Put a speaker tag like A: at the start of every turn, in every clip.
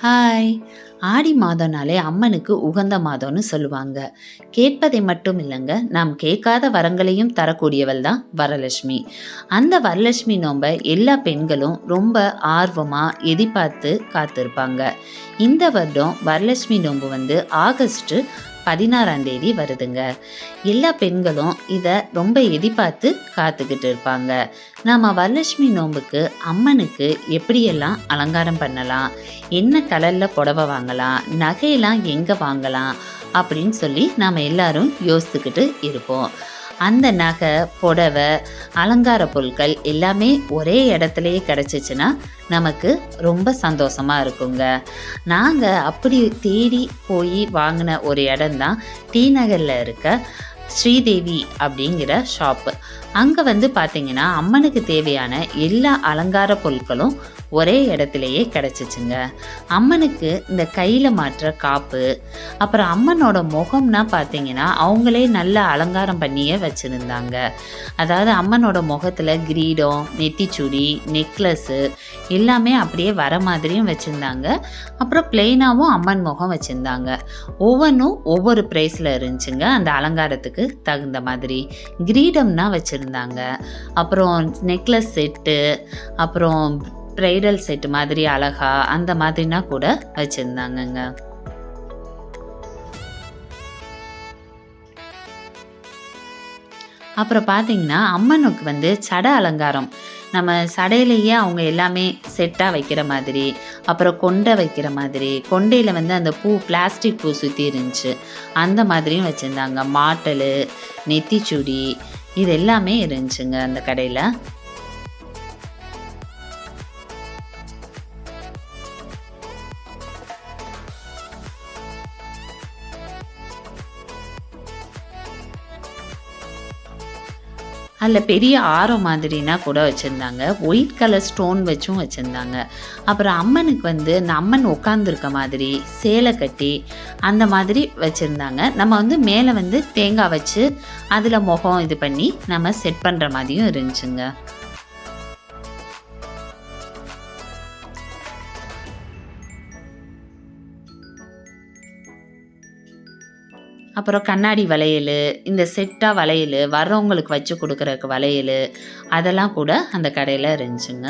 A: Hi! ஆடி மாதம்னாலே அம்மனுக்கு உகந்த மாதம்னு சொல்லுவாங்க. கேட்பதை மட்டும் இல்லைங்க நாம் கேட்காத வரங்களையும் தரக்கூடியவள் தான் வரலட்சுமி. அந்த வரலட்சுமி நோம்பை எல்லா பெண்களும் ரொம்ப ஆர்வமாக எதிர்பார்த்து காத்திருப்பாங்க. இந்த வருடம் வரலட்சுமி நோன்பு வந்து ஆகஸ்ட்டு 16ஆம் தேதி வருதுங்க. எல்லா பெண்களும் இதை ரொம்ப எதிர்பார்த்து காத்துக்கிட்டு இருப்பாங்க. நாம வரலட்சுமி நோன்புக்கு அம்மனுக்கு எப்படியெல்லாம் அலங்காரம் பண்ணலாம்? என்ன கலரில் புடவ வாங்கலாம்? நகையெல்லாம் எங்கே வாங்கலாம்? அப்படின்னு சொல்லி நாம் எல்லாரும் யோசித்துக்கிட்டு இருப்போம். அந்த நகை, புடவை அலங்கார பொருட்கள் எல்லாமே ஒரே இடத்துலயே கிடச்சிச்சின்னா நமக்கு ரொம்ப சந்தோஷமா இருக்குங்க. நாங்கள் அப்படி தேடி போய் வாங்கின ஒரு இடம்தான் டி. நகர்ல இருக்க ஸ்ரீதேவி அப்படிங்கிற ஷாப்பு. அங்கே வந்து பார்த்தீங்கன்னா, அம்மனுக்கு தேவையான எல்லா அலங்கார பொருட்களும் ஒரே இடத்துலையே கிடச்சிச்சுங்க அம்மனுக்கு இந்த கையில் மாட்டுற காப்பு, அப்புறம் அம்மனோட முகம்னா பார்த்தீங்கன்னா, அவங்களே நல்லா அலங்காரம் பண்ணியே வச்சுருந்தாங்க அதாவது அம்மனோட முகத்தில் கிரீடம், நெத்திச்சுடி, நெக்லஸ்ஸு எல்லாமே அப்படியே வர மாதிரியும் வச்சுருந்தாங்க அப்புறம் பிளெயினாகவும் அம்மன் முகம் வச்சுருந்தாங்க ஒவ்வொன்றும் ஒவ்வொரு ப்ரைஸில் இருந்துச்சுங்க. அந்த அலங்காரத்துக்கு தகுந்த மாதிரி. கிரீடம்னா வச்சிருந்தாங்க. அப்புறம் நெக்லஸ் செட்டு, அப்புறம் ப்ரைடல் செட் மாதிரி அழகா அந்த மாதிரினா கூட வச்சிருந்தாங்கங்க. அப்புறம் பார்த்தீங்கன்னா, அம்மனுக்கு வந்து சட அலங்காரம். நம்ம சடையிலேயே அவங்க எல்லாமே செட்டாக வைக்கிற மாதிரி, அப்புறம் கொண்டை வைக்கிற மாதிரி, கொண்டையில் வந்து அந்த பூ பிளாஸ்டிக் பூ சுற்றி இருந்துச்சு. அந்த மாதிரியும் வச்சுருந்தாங்க மாட்டல் நெத்திச்சுடி இது எல்லாமே இருந்துச்சுங்க அந்த கடையில் அதில் பெரிய ஆரம் மாதிரினா கூட வச்சுருந்தாங்க. ஒயிட் கலர் ஸ்டோன் வச்சும் வச்சுருந்தாங்க. அப்புறம் அம்மனுக்கு வந்து இந்த அம்மன் உட்காந்துருக்க மாதிரி, சேலை கட்டி அந்த மாதிரி வச்சுருந்தாங்க. நம்ம வந்து மேலே வந்து தேங்காய் வச்சு, அதில் முகம் இது பண்ணி நம்ம செட் பண்ணுற மாதிரியும் இருந்துச்சுங்க. அப்புறம் கண்ணாடி வளையல் இந்த செட்டாக வளையல் வர்றவங்களுக்கு வச்சு கொடுக்குறக்கு வளையல் அதெல்லாம் கூட அந்த கடையில் இருந்துச்சுங்க.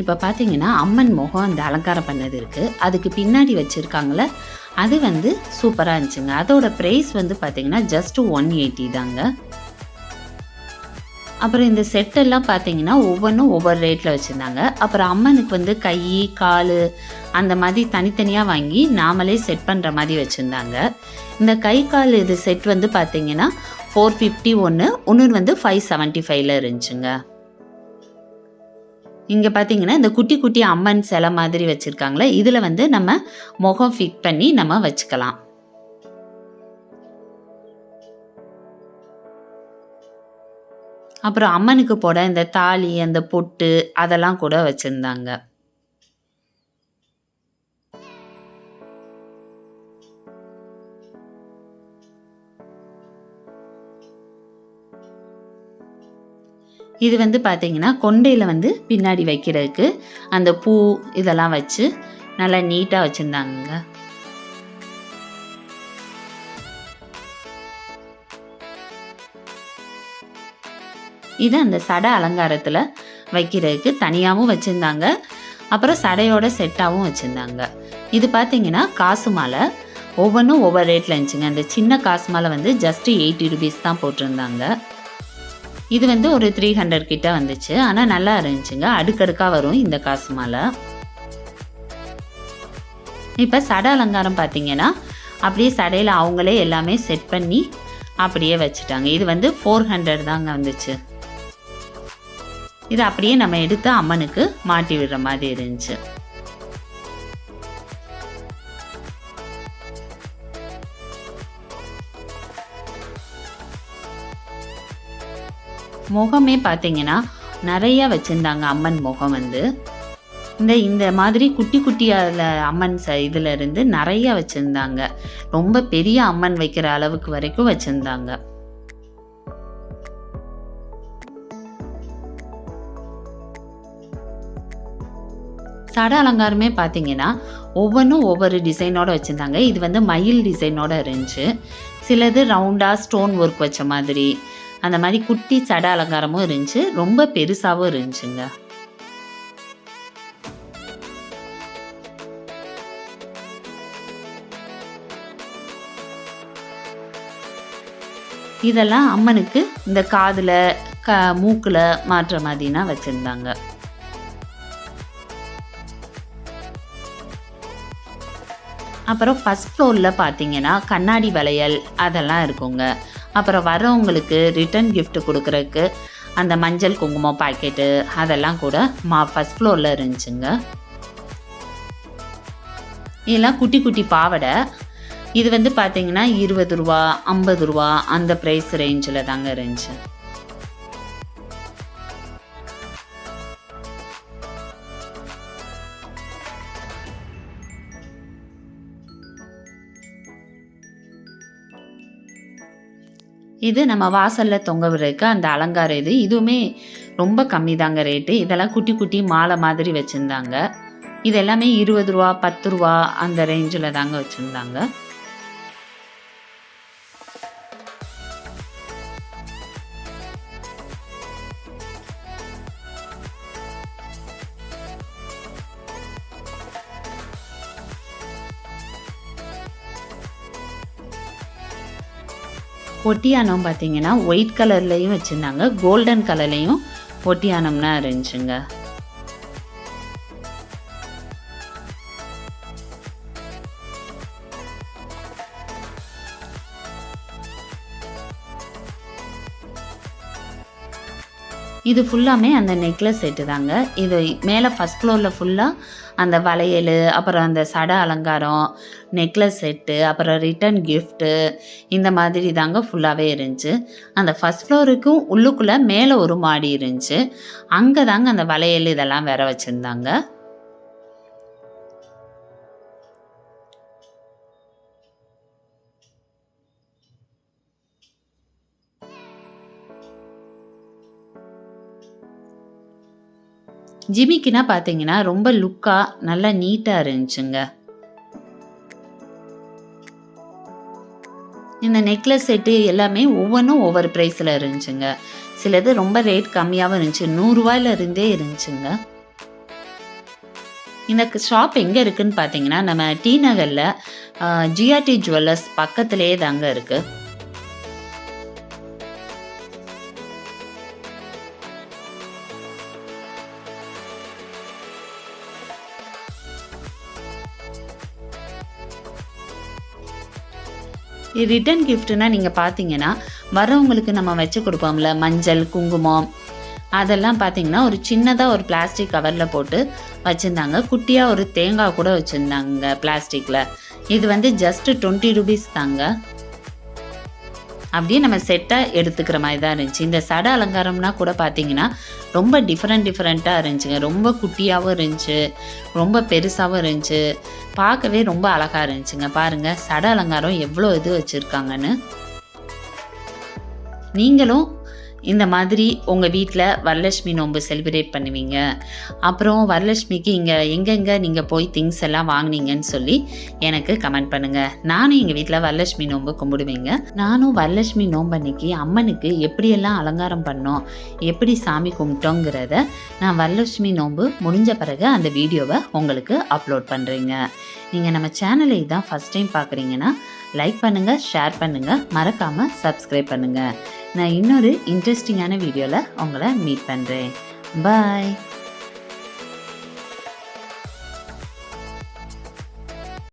A: இப்போ பார்த்தீங்கன்னா, அம்மன் முகம் அந்த அலங்காரம் பண்ணது இருக்குது அதுக்கு பின்னாடி வச்சுருக்காங்கள அது வந்து சூப்பராக இருந்துச்சுங்க. அதோட ப்ரைஸ் வந்து பார்த்தீங்கன்னா, ஜஸ்ட் 180 தாங்க. அப்புறம் இந்த செட்டெல்லாம் பார்த்தீங்கன்னா, ஒவ்வொன்றும் ஒவ்வொரு ரேட்டில் வச்சுருந்தாங்க அப்புறம் அம்மனுக்கு வந்து கை, கால் அந்த மாதிரி தனித்தனியாக வாங்கி நாமளே செட் பண்ணுற மாதிரி வச்சுருந்தாங்க இந்த கை, கால் இது செட் வந்து பார்த்தீங்கன்னா, ஃபோர் ஃபிஃப்டி ஒன்று இன்னொன்று வந்து 575ல இருந்துச்சுங்க. இங்கே பார்த்தீங்கன்னா, இந்த குட்டி குட்டி அம்மன் சிலை மாதிரி வச்சுருக்காங்களே இதில் வந்து நம்ம முகம் ஃபிட் பண்ணி நம்ம வச்சுக்கலாம். அப்புறம் அம்மனுக்கு போட இந்த தாலி, அந்த பொட்டு அதெல்லாம் கூட வச்சுருந்தாங்க இது வந்து பார்த்திங்கன்னா கொண்டையில் வந்து பின்னாடி வைக்கிறதுக்கு, அந்த பூ இதெல்லாம் வச்சு நல்லா நீட்டாக வச்சுருந்தாங்க இது அந்த சடை அலங்காரத்தில் வைக்கிறதுக்கு தனியாகவும் வச்சுருந்தாங்க அப்புறம் சடையோட செட்டாகவும் வச்சுருந்தாங்க இது பார்த்தீங்கன்னா, காசு மாலை. ஒவ்வொன்றும் ஒவ்வொரு ரேட்டில் இருந்துச்சுங்க. அந்த சின்ன காசு மாலை வந்து ஜஸ்ட்டு எயிட்டி ருபீஸ் தான் போட்டிருந்தாங்க. இது வந்து ஒரு 300 கிட்ட வந்துச்சு. ஆனால் நல்லா இருந்துச்சுங்க. அடுக்கடுக்காக வரும் இந்த காசு மாலை. இப்போ சட அலங்காரம் பார்த்தீங்கன்னா, அப்படியே சடையில் அவங்களே எல்லாமே செட் பண்ணி அப்படியே வச்சுட்டாங்க. இது வந்து 400 தாங்க வந்துச்சு. இது அப்படியே நம்ம எடுத்து அம்மனுக்கு மாட்டி விடுற மாதிரி இருந்துச்சு. முகமே பார்த்தீங்கன்னா நிறைய வச்சுருந்தாங்க அம்மன் முகம் வந்து. இந்த இந்த மாதிரி குட்டி குட்டியால அம்மன் ச இதுல இருந்து நிறைய வச்சுருந்தாங்க. ரொம்ப பெரிய அம்மன் வைக்கிற அளவுக்கு வரைக்கும் வச்சுருந்தாங்க. சட அலங்காரமே பார்த்தீங்கன்னா ஒவ்வொன்றும் ஒவ்வொரு டிசைனோட வச்சுருந்தாங்க. இது வந்து மயில் டிசைனோட இருந்துச்சு. சிலது ரவுண்டாக ஸ்டோன் ஒர்க் வச்ச மாதிரி அந்த மாதிரி குட்டி சட அலங்காரமும் இருந்துச்சு. ரொம்ப பெருசாகவும் இருந்துச்சுங்க. இதெல்லாம் அம்மனுக்கு இந்த காதில் க மூக்கில் மாற்ற மாதிரினா வச்சுருந்தாங்க. அப்புறம் ஃபஸ்ட் ஃப்ளோரில் பார்த்தீங்கன்னா கண்ணாடி வளையல் அதெல்லாம் இருக்குங்க. அப்புறம் வரவங்களுக்கு ரிட்டன் கிஃப்ட் கொடுக்குறதுக்கு அந்த மஞ்சள் குங்குமம் பாக்கெட்டு அதெல்லாம் கூட மா ஃபஸ்ட் ஃப்ளோரில் இருந்துச்சுங்க. இதெல்லாம் குட்டி குட்டி பாவாடை. இது வந்து பார்த்தீங்கன்னா இருபது ரூபா ஐம்பது ரூபா அந்த ப்ரைஸ் ரேஞ்சில் தாங்க இருந்துச்சு. இது நம்ம வாசலில் தொங்க விடுறதுக்கு அந்த அலங்காரம் இது. இதுவுமே ரொம்ப கம்மி தாங்க ரேட்டு இதெல்லாம் குட்டி குட்டி மாலை மாதிரி வச்சுருந்தாங்க. இது எல்லாமே இருபது ரூபா பத்து ரூபா அந்த ரேஞ்சில் தாங்க வச்சுருந்தாங்க. ஒட்டியானம் பார்த்தீங்கன்னா ஒயிட் கலர்லேயும் வச்சுருந்தாங்க. கோல்டன் கலர்லேயும் ஒட்டியானம்னா இருந்துச்சுங்க. இது ஃபுல்லாமே அந்த நெக்லஸ் செட்டு தாங்க இது மேலே ஃபஸ்ட் ஃப்ளோரில் ஃபுல்லாக அந்த வளையல் அப்புறம் அந்த சட அலங்காரம் நெக்லஸ் செட்டு அப்புறம் ரிட்டன் கிஃப்ட்டு இந்த மாதிரி தாங்க ஃபுல்லாகவே இருந்துச்சு. அந்த ஃபஸ்ட் ஃப்ளோருக்கும் உள்ளுக்குள்ளே மேலே ஒரு மாடி இருந்துச்சு. அங்கே தாங்க அந்த வளையல் இதெல்லாம் வேற வச்சுருந்தாங்க. ஜிமிக்கினா பார்த்தீங்கன்னா ரொம்ப லுக்காக நல்லா நீட்டாக இருந்துச்சுங்க. இந்த நெக்லஸ் செட்டு எல்லாமே ஒவ்வொன்றும் ஒவ்வொரு ப்ரைஸில் இருந்துச்சுங்க. சிலது ரொம்ப ரேட் கம்மியாகவும் இருந்துச்சு. நூறுரூவாயில இருந்தே இருந்துச்சுங்க. இந்த ஷாப் எங்கே இருக்குன்னு பார்த்தீங்கன்னா நம்ம டி நகரில் ஜிஆர்டி ஜுவல்லர்ஸ் பக்கத்துலேயே தாங்க இருக்குது ரிட்டன் கிஃப்ட்னா நீங்கள் பார்த்தீங்கன்னா வரவங்களுக்கு நம்ம வச்சு கொடுப்போம்ல மஞ்சள் குங்குமம் அதெல்லாம் பார்த்தீங்கன்னா ஒரு சின்னதாக ஒரு பிளாஸ்டிக் கவரில் போட்டு வச்சுருந்தாங்க. குட்டியாக ஒரு தேங்காய் கூட வச்சுருந்தாங்க பிளாஸ்டிக்கில் இது வந்து ஜஸ்ட் டுவெண்ட்டி ருபீஸ் தாங்க. அப்படியே நம்ம செட்டாக எடுத்துக்கிற மாதிரி தான் இருந்துச்சு. இந்த சட அலங்காரம்னா கூட பார்த்தீங்கன்னா ரொம்ப டிஃப்ரெண்ட் டிஃப்ரெண்ட்டாக இருந்துச்சுங்க. ரொம்ப குட்டியாகவும் இருந்துச்சு. ரொம்ப பெருசாகவும் இருந்துச்சு. பார்க்கவே ரொம்ப அழகாக இருந்துச்சுங்க. பாருங்கள் சட அலங்காரம் எவ்வளோ இது வச்சுருக்காங்கன்னு. நீங்களும் இந்த மாதிரி உங்கள் வீட்டில் வரலட்சுமி நோன்பு செலிப்ரேட் பண்ணுவீங்க. அப்புறம் வரலட்சுமிக்கு இங்கே எங்கெங்கே நீங்கள் போய் திங்ஸ் எல்லாம் வாங்குனீங்கன்னு சொல்லி எனக்கு கமெண்ட் பண்ணுங்கள் நானும் எங்கள் வீட்டில் வரலட்சுமி நோன்பு கும்பிடுவேங்க. நானும் வரலட்சுமி நோன்பு அன்னைக்கு அம்மனுக்கு எப்படியெல்லாம் அலங்காரம் பண்ணோம் எப்படி சாமி கும்பிட்டோங்கிறத நான் வரலட்சுமி நோன்பு முடிஞ்ச பிறகு அந்த வீடியோவை உங்களுக்கு அப்லோட் பண்ணுறேங்க நீங்கள் நம்ம சேனலை தான் ஃபஸ்ட் டைம் பார்க்குறீங்கன்னா லைக் பண்ணுங்கள் ஷேர் பண்ணுங்கள் மறக்காமல் சப்ஸ்கிரைப் பண்ணுங்கள் நான் இன்னொரு இன்ட்ரெஸ்டிங்கான வீடியோவில் உங்களை மீட் பண்ணுறேன் பாய்